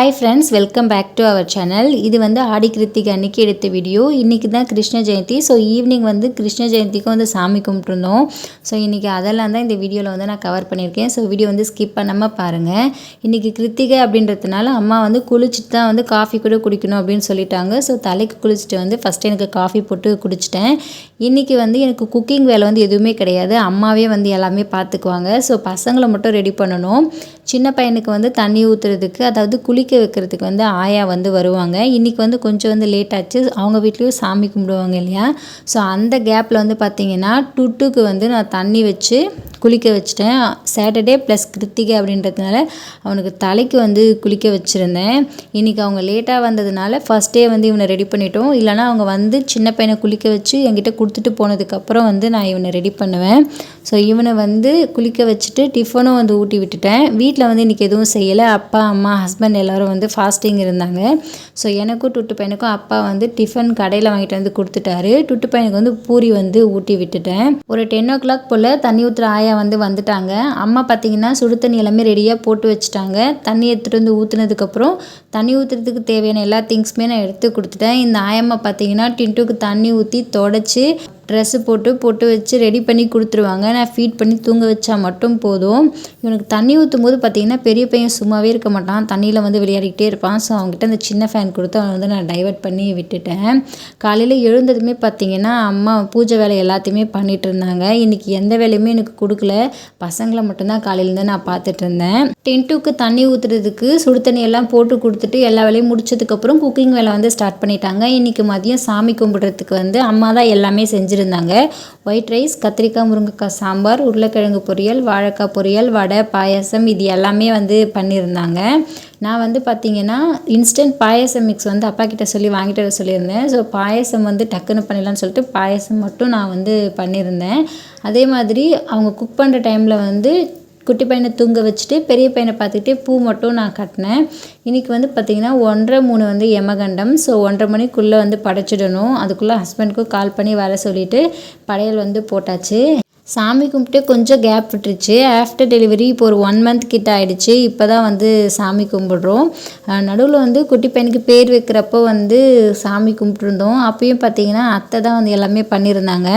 Hi friends welcome back to our channel இது வந்து ஆடி கிருத்திகை அன்னைக்கு எடுத்த வீடியோ இன்றைக்கி தான் கிருஷ்ண ஜெயந்தி. ஸோ ஈவினிங் வந்து கிருஷ்ண ஜெயந்திக்கும் வந்து சாமி கும்பிட்டுருந்தோம். ஸோ இன்றைக்கி அதெல்லாம் தான் இந்த வீடியோவில் வந்து நான் கவர் பண்ணியிருக்கேன். ஸோ வீடியோ வந்து ஸ்கிப் பண்ணாமல் பாருங்கள் இன்றைக்கி கிருத்திகை அப்படின்றதுனால அம்மா வந்து குளிச்சுட்டு தான் வந்து காஃபி கூட குடிக்கணும் அப்படின்னு சொல்லிட்டாங்க. ஸோ தலைக்கு குளிச்சுட்டு வந்து ஃபஸ்ட்டு எனக்கு காஃபி போட்டு குடிச்சிட்டேன். இன்றைக்கி வந்து எனக்கு குக்கிங் வேலை வந்து எதுவுமே கிடையாது. அம்மாவே வந்து எல்லாமே பார்த்துக்குவாங்க. ஸோ பசங்களை மட்டும் ரெடி பண்ணணும். சின்ன பையனுக்கு வந்து தண்ணி ஊற்றுறதுக்கு அதாவது குளிக்க வைக்கிறதுக்கு வந்து ஆயா வந்து வருவாங்க. இன்றைக்கி வந்து கொஞ்சம் வந்து லேட் ஆச்சு. அவங்க வீட்லேயும் சாமி கும்பிடுவாங்க இல்லையா? ஸோ அந்த கேப்பில் வந்து பார்த்திங்கன்னா டுட்டுக்கு வந்து நான் தண்ணி வச்சு குளிக்க வச்சிட்டேன். சாட்டர்டே ப்ளஸ் கிருத்திகை அப்படின்றதுனால அவனுக்கு தலைக்கு வந்து குளிக்க வச்சுருந்தேன். இன்றைக்கி அவங்க லேட்டாக வந்ததுனால ஃபஸ்ட்டே வந்து இவனை ரெடி பண்ணிட்டோம். இல்லைனா அவங்க வந்து சின்ன பையனை குளிக்க வச்சு என்கிட்ட கொடுத்துட்டு போனதுக்கப்புறம் வந்து நான் இவனை ரெடி பண்ணுவேன். ஸோ இவனை வந்து குளிக்க வச்சுட்டு டிஃபனும் வந்து ஊட்டி விட்டுட்டேன். வீட்டில் வந்து இன்றைக்கி எதுவும் செய்யலை. அப்பா அம்மா ஹஸ்பண்ட் எல்லோரும் வந்து ஃபாஸ்டிங் இருந்தாங்க. ஸோ எனக்கும் டுட்டு பையனுக்கும் அப்பா வந்து டிஃபன் கடையில் வாங்கிட்டு வந்து கொடுத்துட்டாரு. டுட்டு பையனுக்கு வந்து பூரி வந்து ஊட்டி விட்டுட்டேன். ஒரு டென் ஓ கிளாக் போல் தண்ணி ஊற்றுற ஆயா வந்து வந்துட்டாங்க. அம்மா பார்த்தீங்கன்னா சுடு தண்ணி எல்லாமே ரெடியாக போட்டு வச்சுட்டாங்க. தண்ணி எடுத்துகிட்டு வந்து ஊற்றுனதுக்கப்புறம் தண்ணி ஊற்றுறதுக்கு தேவையான எல்லா திங்ஸுமே நான் எடுத்து கொடுத்துட்டேன். இந்த ஆயம்மா பார்த்தீங்கன்னா டின்ட்டுக்கு தண்ணி ஊற்றி தொடச்சி ட்ரெஸ்ஸு போட்டு போட்டு வச்சு ரெடி பண்ணி கொடுத்துருவாங்க. நான் ஃபீட் பண்ணி தூங்க வச்சா மட்டும் போதும். இவனுக்கு தண்ணி ஊற்றும் போது பார்த்திங்கன்னா பெரிய பையன் சும்மாவே இருக்க மாட்டான். தண்ணியில் வந்து விளையாடிக்கிட்டே இருப்பான். ஸோ அவங்ககிட்ட அந்த சின்ன ஃபேன் கொடுத்து அவனை வந்து நான் டைவர்ட் பண்ணி விட்டுட்டேன். காலையில் எழுந்ததுமே பார்த்தீங்கன்னா அம்மா பூஜை வேலை எல்லாத்தையுமே பண்ணிகிட்டு இருந்தாங்க. இன்றைக்கி எந்த வேலையுமே எனக்கு கொடுக்கல. பசங்களை மட்டும்தான் காலையிலேருந்து நான் பார்த்துட்டு இருந்தேன். டென்ட்டுக்கு தண்ணி ஊற்றுறதுக்கு சுடு தண்ணி எல்லாம் போட்டு கொடுத்துட்டு எல்லா வேலையும் முடிச்சதுக்கப்புறம் குக்கிங் வேலை வந்து ஸ்டார்ட் பண்ணிட்டாங்க. இன்றைக்கி மதியம் சாமி கும்பிட்றதுக்கு வந்து அம்மா தான் எல்லாமே செஞ்சுருந்தாங்க ஒயிட் ரைஸ் கத்திரிக்காய் முருங்கைக்காய் சாம்பார் உருளைக்கிழங்கு பொரியல் வாழைக்காய் பொரியல் வடை பாயாசம் இது எல்லாமே வந்து பண்ணியிருந்தாங்க. நான் வந்து பார்த்திங்கன்னா இன்ஸ்டன்ட் பாயாசம் மிக்ஸ் வந்து அப்பா கிட்ட சொல்லி வாங்கிட்டு வர சொல்லியிருந்தேன். ஸோ பாயசம் வந்து டக்குன்னு பண்ணிடலான்னு சொல்லிட்டு பாயாசம் மட்டும் நான் வந்து பண்ணியிருந்தேன். அதே மாதிரி அவங்க குக் பண்ணுற டைமில் வந்து குட்டி பையனை தூங்க வச்சுட்டு பெரிய பையனை பார்த்துக்கிட்டே பூ மட்டும் நான் கட்டினேன். இன்றைக்கி வந்து பார்த்திங்கன்னா ஒன்றரை மூணு வந்து யமகண்டம். ஸோ ஒன்றரை மணிக்குள்ளே வந்து படைச்சிடணும். அதுக்குள்ளே ஹஸ்பண்டுக்கும் கால் பண்ணி வர சொல்லிவிட்டு படையல் வந்து போட்டாச்சு. சாமி கும்பிட்டு கொஞ்சம் கேப் விட்டுருச்சு. ஆஃப்டர் டெலிவரி இப்போ ஒரு ஒன் மந்த் கிட்ட ஆகிடுச்சு இப்போ தான் வந்து சாமி கும்பிட்றோம். நடுவில் வந்து குட்டி பையனுக்கு பேர் வைக்கிறப்போ வந்து சாமி கும்பிட்ருந்தோம் அப்பயும் பார்த்தீங்கன்னா அத்தை தான் வந்து எல்லாமே பண்ணியிருந்தாங்க.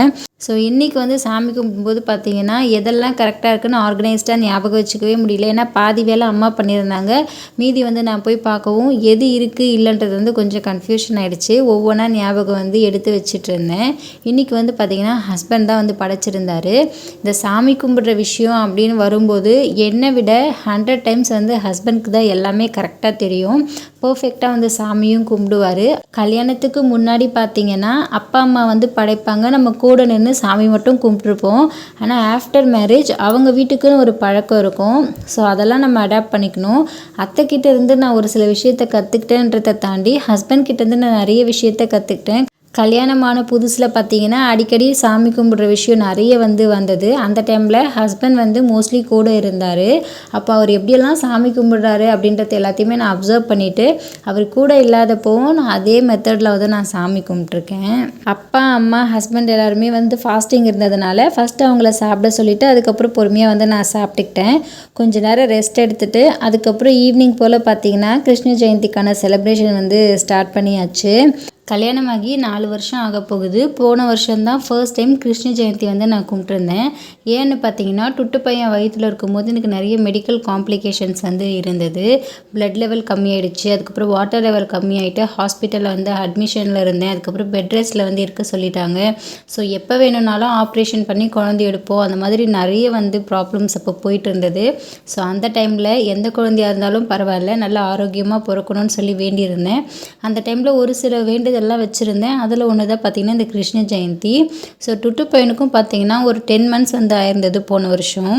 ஸோ இன்றைக்கி வந்து சாமி கும்பிடும்போது பார்த்தீங்கன்னா எதெல்லாம் கரெக்டாக இருக்குன்னு ஆர்கனைஸ்டாக ஞாபகம் வச்சுக்கவே முடியல. ஏன்னா பாதி வேலை அம்மா பண்ணியிருந்தாங்க. மீதி வந்து நான் போய் பார்க்கவும் எது இருக்குது இல்லைன்றது வந்து கொஞ்சம் கன்ஃபியூஷன் ஆகிடுச்சு ஒவ்வொன்றா ஞாபகம் வந்து எடுத்து வச்சுட்டு இருந்தேன் இன்றைக்கி வந்து பார்த்திங்கன்னா ஹஸ்பண்ட் தான் வந்து படைச்சிருந்தார். இந்த சாமி கும்பிடுற விஷயம் அப்படின்னு வரும்போது என்னை விட ஹண்ட்ரட் டைம்ஸ் வந்து ஹஸ்பண்ட்க்கு தான் எல்லாமே கரெக்டாக தெரியும். பர்ஃபெக்டாக வந்து சாமியும் கும்பிடுவார். கல்யாணத்துக்கு முன்னாடி பார்த்தீங்கன்னா அப்பா அம்மா வந்து படைப்பாங்க. நம்ம கூட நின்று சாமி மட்டும் கும்பிட்ருப்போம் ஆனால் ஆஃப்டர் மேரேஜ் அவங்க வீட்டுக்குன்னு ஒரு பழக்கம் இருக்கும். ஸோ அதெல்லாம் நம்ம அடாப்ட் பண்ணிக்கணும். அத்தைக்கிட்ட இருந்து நான் ஒரு சில விஷயத்த கற்றுக்கிட்டேன்றதை தாண்டி ஹஸ்பண்ட் கிட்டேருந்து நான் நிறைய விஷயத்த கற்றுக்கிட்டேன் கல்யாணமான புதுசில் பார்த்தீங்கன்னா அடிக்கடி சாமி கும்பிட்ற விஷயம் நிறைய வந்து வந்தது. அந்த டைமில் ஹஸ்பண்ட் வந்து மோஸ்ட்லி கூட இருந்தார். அப்போ அவர் எப்படியெல்லாம் சாமி கும்பிட்றாரு அப்படின்றது எல்லாத்தையுமே நான் அப்சர்வ் பண்ணிவிட்டு அவர் கூட இல்லாதப்போவும் நான் அதே மெத்தடில் வந்து நான் சாமி கும்பிட்ருக்கேன் அப்பா அம்மா ஹஸ்பண்ட் எல்லாருமே வந்து ஃபாஸ்டிங் இருந்ததுனால ஃபஸ்ட்டு அவங்கள சாப்பிட சொல்லிவிட்டு அதுக்கப்புறம் பொறுமையாக வந்து நான் சாப்பிட்டுக்கிட்டேன். கொஞ்ச நேரம் ரெஸ்ட் எடுத்துகிட்டு அதுக்கப்புறம் ஈவினிங் போல் பார்த்தீங்கன்னா கிருஷ்ண ஜெயந்திக்கான செலிப்ரேஷன் வந்து ஸ்டார்ட் பண்ணியாச்சு. கல்யாணமாகி நாலு வருஷம் ஆக போகுது போன வருஷம்தான் ஃபர்ஸ்ட் டைம் கிருஷ்ண ஜெயந்தி வந்து நான் கும்பிட்டுருந்தேன். ஏன்னு பார்த்தீங்கன்னா டுட்டு பையன் வயிற்றில் இருக்கும்போது எனக்கு நிறைய மெடிக்கல் காம்ப்ளிகேஷன்ஸ் வந்து இருந்தது. பிளட் லெவல் கம்மியாயிடுச்சு. அதுக்கப்புறம் வாட்டர் லெவல் கம்மியாயிட்டு ஹாஸ்பிட்டலில் வந்து அட்மிஷனில் இருந்தேன். அதுக்கப்புறம் பெட் ரெஸ்ட்டில் வந்து இருக்க சொல்லிட்டாங்க. ஸோ எப்போ வேணும்னாலும் ஆப்ரேஷன் பண்ணி குழந்தை எடுப்போம். அந்த மாதிரி நிறைய வந்து ப்ராப்ளம்ஸ் அப்போ போயிட்டு இருந்தது ஸோ அந்த டைமில் எந்த குழந்தையாக இருந்தாலும் பரவாயில்ல. நல்லா ஆரோக்கியமாக பிறக்கணும்னு சொல்லி வேண்டியிருந்தேன். அந்த டைமில் ஒரு சில வேண்டு இதெல்லாம் வச்சுருந்தேன். அதில் ஒன்று தான் பார்த்திங்கன்னா இந்த கிருஷ்ண ஜெயந்தி. ஸோ டுட்டு பையனுக்கும் பார்த்திங்கன்னா ஒரு டென் மந்த்ஸ் வந்து ஆயிருந்தது போன வருஷம்.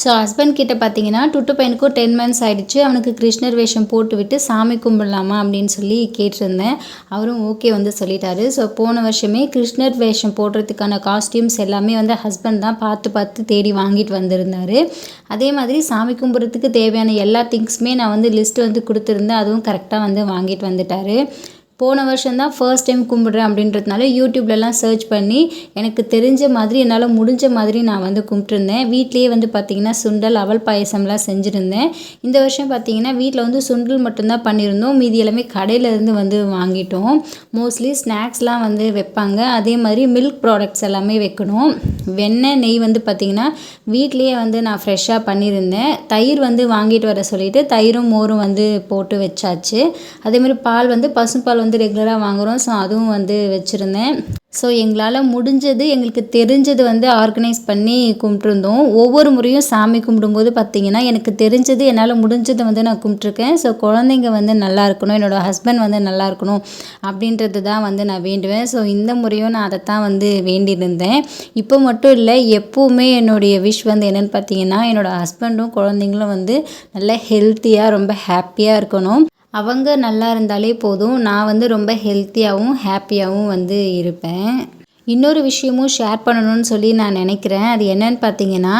ஸோ ஹஸ்பண்ட் கிட்ட பார்த்தீங்கன்னா டுட்டு பையனுக்கும் டென் மந்த்ஸ் ஆகிடுச்சு அவனுக்கு கிருஷ்ணர் வேஷம் போட்டு விட்டு சாமி கும்பிடலாமா அப்படின்னு சொல்லி கேட்டிருந்தேன். அவரும் ஓகே வந்து சொல்லிட்டாரு. ஸோ போன வருஷமே கிருஷ்ணர் வேஷம் போடுறதுக்கான காஸ்டியூம்ஸ் எல்லாமே வந்து ஹஸ்பண்ட் தான் பார்த்து பார்த்து தேடி வாங்கிட்டு வந்திருந்தார். அதே மாதிரி சாமி கும்பிட்றதுக்கு தேவையான எல்லா திங்ஸுமே நான் வந்து லிஸ்ட் வந்து கொடுத்துருந்தேன். அதுவும் கரெக்டாக வந்து வாங்கிட்டு வந்துட்டாரு. போன வருஷம் தான் ஃபர்ஸ்ட் டைம் கும்பிட்றேன் அப்படின்றதுனால யூடியூப்லலாம் சர்ச் பண்ணி எனக்கு தெரிஞ்ச மாதிரி என்னால் முடிஞ்ச மாதிரி நான் வந்து கும்பிட்டுருந்தேன். வீட்லேயே வந்து பார்த்திங்கன்னா சுண்டல் அவல் பாயசம்லாம் செஞ்சுருந்தேன். இந்த வருஷம் பார்த்திங்கன்னா வீட்டில் வந்து சுண்டல் மட்டும்தான் பண்ணியிருந்தோம். மீதி எல்லாமே கடையிலேருந்து வந்து வாங்கிட்டோம். மோஸ்ட்லி ஸ்நாக்ஸ்லாம் வந்து வைப்பாங்க. அதே மாதிரி மில்க் ப்ராடக்ட்ஸ் எல்லாமே வைக்கணும். வெண்ணெய் நெய் வந்து பார்த்திங்கன்னா வீட்லேயே வந்து நான் ஃப்ரெஷ்ஷாக பண்ணியிருந்தேன். தயிர் வந்து வாங்கிட்டு வர சொல்லிவிட்டு தயிரும் மோரும் வந்து போட்டு வச்சாச்சு. அதேமாதிரி பால் வந்து பசும்பால் வந்து வந்து ரெகுலராக வாங்குகிறோம் ஸோ அதுவும் வந்து வச்சுருந்தேன். ஸோ எங்களால் முடிஞ்சது எங்களுக்கு தெரிஞ்சது வந்து ஆர்கனைஸ் பண்ணி கும்பிட்ருந்தோம் ஒவ்வொரு முறையும் சாமி கும்பிடும்போது பார்த்திங்கன்னா எனக்கு தெரிஞ்சது என்னால் முடிஞ்சதை வந்து நான் கும்பிட்ருக்கேன் ஸோ குழந்தைங்க வந்து நல்லா இருக்கணும் என்னோடய ஹஸ்பண்ட் வந்து நல்லா இருக்கணும் அப்படின்றது தான் வந்து நான் வேண்டுவேன். ஸோ இந்த முறையும் நான் அதை தான் வந்து வேண்டியிருந்தேன். இப்போ மட்டும் இல்லை எப்போவுமே என்னுடைய விஷ் வந்து என்னென்னு பார்த்தீங்கன்னா என்னோடய ஹஸ்பண்டும் குழந்தைங்களும் வந்து நல்ல ஹெல்த்தியாக ரொம்ப ஹாப்பியாக இருக்கணும். அவங்க நல்லா இருந்தாலே போதும். நான் வந்து ரொம்ப ஹெல்த்தியாகவும் ஹாப்பியாகவும் வந்து இருப்பேன். இன்னொரு விஷயமும் ஷேர் பண்ணணும்னு சொல்லி நான் நினைக்கிறேன். அது என்னன்னு பார்த்தீங்கன்னா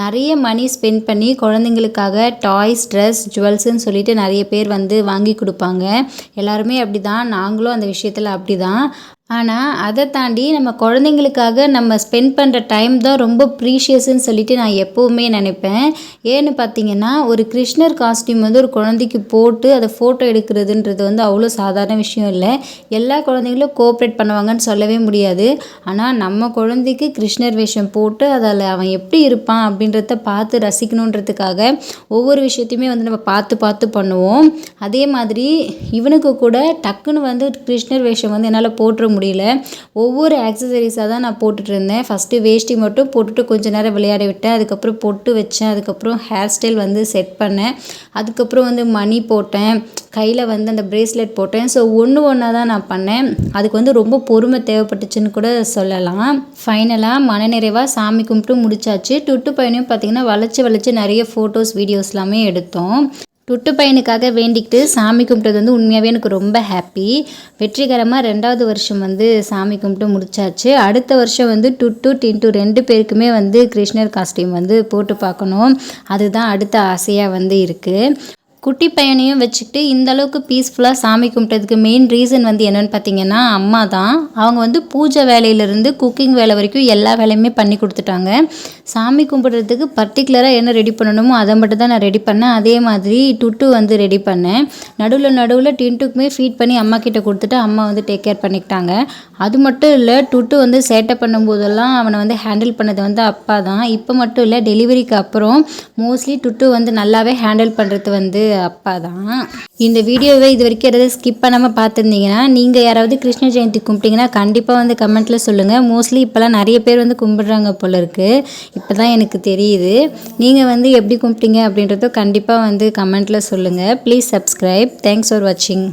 நிறைய மணி ஸ்பெண்ட் பண்ணி குழந்தைங்களுக்காக டாய்ஸ் ட்ரெஸ் ஜுவல்ஸுன்னு சொல்லிட்டு நிறைய பேர் வந்து வாங்கி கொடுப்பாங்க. எல்லாருமே அப்படி தான் நாங்களும் அந்த விஷயத்தில் அப்படி தான் ஆனால் அதை தாண்டி நம்ம குழந்தைங்களுக்காக நம்ம ஸ்பெண்ட் பண்ணுற டைம் தான் ரொம்ப ப்ரீஷியஸ்ன்னு சொல்லிட்டு நான் எப்போவுமே நினைப்பேன். ஏன்னு பார்த்தீங்கன்னா ஒரு கிருஷ்ணர் காஸ்டியூம் வந்து ஒரு குழந்தைக்கு போட்டு அதை ஃபோட்டோ எடுக்கிறதுன்றது வந்து அவ்வளோ சாதாரண விஷயம் இல்லை. எல்லா குழந்தைங்களும் கோஆப்ரேட் பண்ணுவாங்கன்னு சொல்லவே முடியாது. ஆனால் நம்ம குழந்தைக்கு கிருஷ்ணர் வேஷம் போட்டு அதில் அவன் எப்படி இருப்பான் அப்படின்றத பார்த்து ரசிக்கணுன்றதுக்காக ஒவ்வொரு விஷயத்தையுமே வந்து நம்ம பார்த்து பார்த்து பண்ணுவோம். அதே மாதிரி இவனுக்கு கூட டக்குன்னு வந்து கிருஷ்ணர் வேஷம் வந்து என்னால் போட்டுற முடியல. ஒவ்வொரு ஆக்சசரிஸாக தான் நான் போட்டுட்ருந்தேன் ஃபஸ்ட்டு வேஷ்டி மட்டும் போட்டுட்டு கொஞ்சம் நேரம் விளையாட விட்டேன். அதுக்கப்புறம் பொட்டு வச்சேன். அதுக்கப்புறம் ஹேர் ஸ்டைல் வந்து செட் பண்ணேன். அதுக்கப்புறம் வந்து மணி போட்டேன். கையில் வந்து அந்த ப்ரேஸ்லெட் போட்டேன். ஸோ ஒன்று ஒன்றா தான் நான் பண்ணேன். அதுக்கு வந்து ரொம்ப பொறுமை தேவைப்பட்டுச்சுன்னு கூட சொல்லலாம். ஃபைனலாக மனநிறைவாக சாமி கும்பிட்டு முடிச்சாச்சு. டுட்டு பையனையும் பார்த்திங்கன்னா வளைச்சி வளைச்சி நிறைய ஃபோட்டோஸ் வீடியோஸ் எல்லாமே எடுத்தோம். டுட்டு பையனுக்காக வேண்டிக்கிட்டு சாமி கும்பிட்டது வந்து உண்மையாகவே எனக்கு ரொம்ப ஹாப்பி வெற்றிகரமாக ரெண்டாவது வருஷம் வந்து சாமி கும்பிட்டு முடிச்சாச்சு. அடுத்த வருஷம் வந்து டுட்டு டின்ட்டு ரெண்டு பேருக்குமே வந்து கிருஷ்ணர் காஸ்டியூம் வந்து போட்டு பார்க்கணும். அதுதான் அடுத்த ஆசையாக வந்து இருக்குது குட்டி பையனையும் வச்சுக்கிட்டு இந்த அளவுக்கு பீஸ்ஃபுல்லாக சாமி கும்பிட்டதுக்கு மெயின் ரீசன் வந்து என்னென்னு பார்த்தீங்கன்னா அம்மா தான். அவங்க வந்து பூஜை வேலையிலேருந்து குக்கிங் வேலை வரைக்கும் எல்லா வேலையுமே பண்ணி கொடுத்துட்டாங்க. சாமி கும்பிட்றதுக்கு பர்டிகுலராக என்ன ரெடி பண்ணணுமோ அதை மட்டும் தான் நான் ரெடி பண்ணேன். அதே மாதிரி டுட்டு வந்து ரெடி பண்ணேன். நடுவில் நடுவில் டின்ட்டுக்குமே ஃபீட் பண்ணி அம்மா கிட்டே கொடுத்துட்டு அம்மா வந்து டேக் கேர் பண்ணிக்கிட்டாங்க. அது மட்டும் இல்லை டுட்டு வந்து சேட்டை பண்ணும்போதெல்லாம் அவனை வந்து ஹேண்டில் பண்ணது வந்து அப்பா தான். இப்போ மட்டும் இல்லை டெலிவரிக்கு அப்புறம் மோஸ்ட்லி டுட்டு வந்து நல்லாவே ஹேண்டில் பண்ணுறது வந்து அப்பா தான் இந்த வீடியோவை இது வரைக்கும் யாராவது ஸ்கிப் பண்ணாமல் பார்த்துருந்தீங்கன்னா நீங்கள் யாராவது கிருஷ்ண ஜெயந்தி கும்பிட்டீங்கன்னா கண்டிப்பாக வந்து கமெண்ட்டில் சொல்லுங்கள் மோஸ்ட்லி இப்போலாம் நிறைய பேர் வந்து கும்பிடுறாங்க போல இருக்குது இப்போ தான் எனக்கு தெரியுது. நீங்கள் வந்து எப்படி கும்பிட்டீங்க அப்படின்றத கண்டிப்பாக வந்து கமெண்ட்டில் சொல்லுங்கள் ப்ளீஸ் சப்ஸ்கிரைப் தேங்க்ஸ் ஃபார் வாட்சிங்